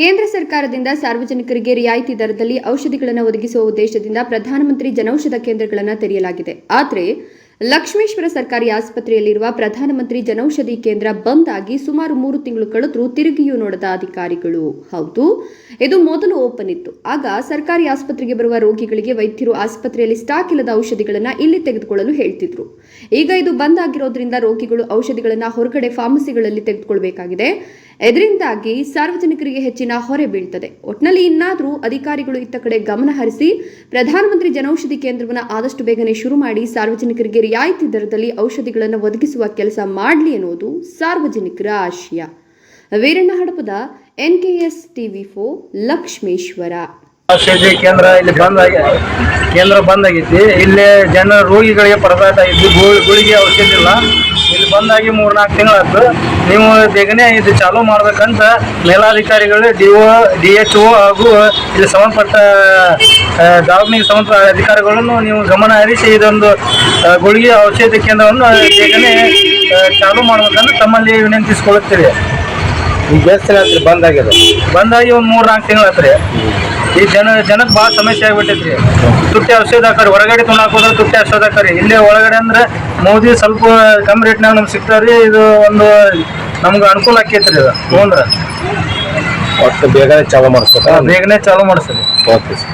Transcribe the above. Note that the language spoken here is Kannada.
ಕೇಂದ್ರ ಸರ್ಕಾರದಿಂದ ಸಾರ್ವಜನಿಕರಿಗೆ ರಿಯಾಯಿತಿ ದರದಲ್ಲಿ ಔಷಧಿಗಳನ್ನು ಒದಗಿಸುವ ಉದ್ದೇಶದಿಂದ ಪ್ರಧಾನಮಂತ್ರಿ ಜನೌಷಧ ಕೇಂದ್ರಗಳನ್ನು ತೆರೆಯಲಾಗಿದೆ. ಆದರೆ, ಲಕ್ಷ್ಮೇಶ್ವರ ಸರ್ಕಾರಿ ಆಸ್ಪತ್ರೆಯಲ್ಲಿರುವ ಪ್ರಧಾನಮಂತ್ರಿ ಜನೌಷಧಿ ಕೇಂದ್ರ ಬಂದ್ ಆಗಿ ಸುಮಾರು ಮೂರು ತಿಂಗಳು ಕಳೆದರೂ ತಿರುಗಿಯೂ ನೋಡದ ಅಧಿಕಾರಿಗಳು. ಹೌದು, ಇದು ಮೊದಲು ಓಪನ್ ಇತ್ತು. ಆಗ ಸರ್ಕಾರಿ ಆಸ್ಪತ್ರೆಗೆ ಬರುವ ರೋಗಿಗಳಿಗೆ ವೈದ್ಯರು ಆಸ್ಪತ್ರೆಯಲ್ಲಿ ಸ್ಟಾಕ್ ಇಲ್ಲದ ಔಷಧಿಗಳನ್ನು ಇಲ್ಲಿ ತೆಗೆದುಕೊಳ್ಳಲು ಹೇಳ್ತಿದ್ರು. ಈಗ ಇದು ಬಂದ್ ಆಗಿರೋದ್ರಿಂದ ರೋಗಿಗಳು ಔಷಧಿಗಳನ್ನು ಹೊರಗಡೆ ಫಾರ್ಮಸಿಗಳಲ್ಲಿ ತೆಗೆದುಕೊಳ್ಬೇಕಾಗಿದೆ. ಇದರಿಂದಾಗಿ ಸಾರ್ವಜನಿಕರಿಗೆ ಹೆಚ್ಚಿನ ಹೊರೆ ಬೀಳ್ತದೆ. ಒಟ್ನಲ್ಲಿ ಇನ್ನಾದರೂ ಅಧಿಕಾರಿಗಳು ಇತ್ತ ಕಡೆ ಗಮನ ಹರಿಸಿ ಪ್ರಧಾನಮಂತ್ರಿ ಜನೌಷಧಿ ಕೇಂದ್ರವನ್ನು ಆದಷ್ಟು ಬೇಗನೆ ಶುರು ಮಾಡಿ ಸಾರ್ವಜನಿಕರಿಗೆ ರಿಯಾಯಿತಿ ದರದಲ್ಲಿ ಔಷಧಿಗಳನ್ನು ಒದಗಿಸುವ ಕೆಲಸ ಮಾಡಲಿ ಅನ್ನೋದು ಸಾರ್ವಜನಿಕರ ಆಶಯ. ವೀರಣ್ಣ ಹಡಪದ ಎನ್ಕೆಎಸ್ ಟಿವಿ ಫೋ ಲಕ್ಷ್ಮೇಶ್ವರ. ಔಷಧಿ ಕೇಂದ್ರ ಇಲ್ಲಿ ಬಂದ್ ಕೇಂದ್ರ ಬಂದ್ ಆಗೈತಿ ಇಲ್ಲಿ ಜನ ರೋಗಿಗಳಿಗೆ ಪರದಾಟ ಗುಳಿಗೆ ಔಷಧಿ ಇಲ್ಲಿ ಬಂದಾಗಿ ಮೂರ್ನಾಲ್ಕು ತಿಂಗಳಾಯ್ತು. ನೀವು ಬೇಗನೆ ಇದು ಚಾಲೂ ಮಾಡ್ಬೇಕಂತ ಮೇಲಾಧಿಕಾರಿಗಳು D O D H O ಹಾಗೂ ಇಲ್ಲಿ ಸಂಬಂಧಪಟ್ಟ ದವಾಖಾನೆಗೆ ಸಂಬಂಧಪಟ್ಟ ಅಧಿಕಾರಿಗಳನ್ನು ನೀವು ಗಮನ ಹರಿಸಿ ಇದೊಂದು ಗುಳಿಗೆ ಔಷಧಿ ಕೇಂದ್ರವನ್ನು ಬೇಗನೆ ಚಾಲೂ ಮಾಡ್ಬೇಕಂತ ತಮ್ಮಲ್ಲಿ ವಿನಂತಿಸಿಕೊಳ್ಳುತ್ತೀರಿ ಈಗ ಎಷ್ಟು ದಿನ ಆತ್ರಿ ಬಂದ್ ಆಗ್ಯದ ಬಂದಾಗಿ ಒಂದು ಮೂರು ನಾಲ್ಕು ತಿಂಗಳು ಆತ್ರಿ ಈ ಜನ ಜನಕ್ಕೆ ಭಾಳ ಸಮಸ್ಯೆ ಆಗ್ಬಿಟ್ಟೈತ್ರಿ. ತುಟ್ಟಿ ಔಷಧ ಹೊರಗಡೆ ತೊಗೊಂಡು ಹಾಕೋದ್ರೆ ತುಟ್ಟಿ ಔಷಧ ಇಲ್ಲೇ ಒಳಗಡೆ ಅಂದ್ರೆ ಮೋದಿ ಸ್ವಲ್ಪ ಕಮ್ಮಿ ರೇಟ್ನಾಗ ನಮ್ಗೆ ಸಿಗ್ತಾವ್ರಿ ಇದು ಒಂದು ನಮ್ಗೆ ಅನುಕೂಲ ಆಕೈತ್ರಿ ಇದು ಹ್ಞೂ ಒಟ್ಟು ಬೇಗನೆ ಚಾಲೂ ಮಾಡಿಸ್ಬೇಕು? ಬೇಗನೆ ಚಾಲೂ ಮಾಡಿಸ್ರಿ. Okay sir.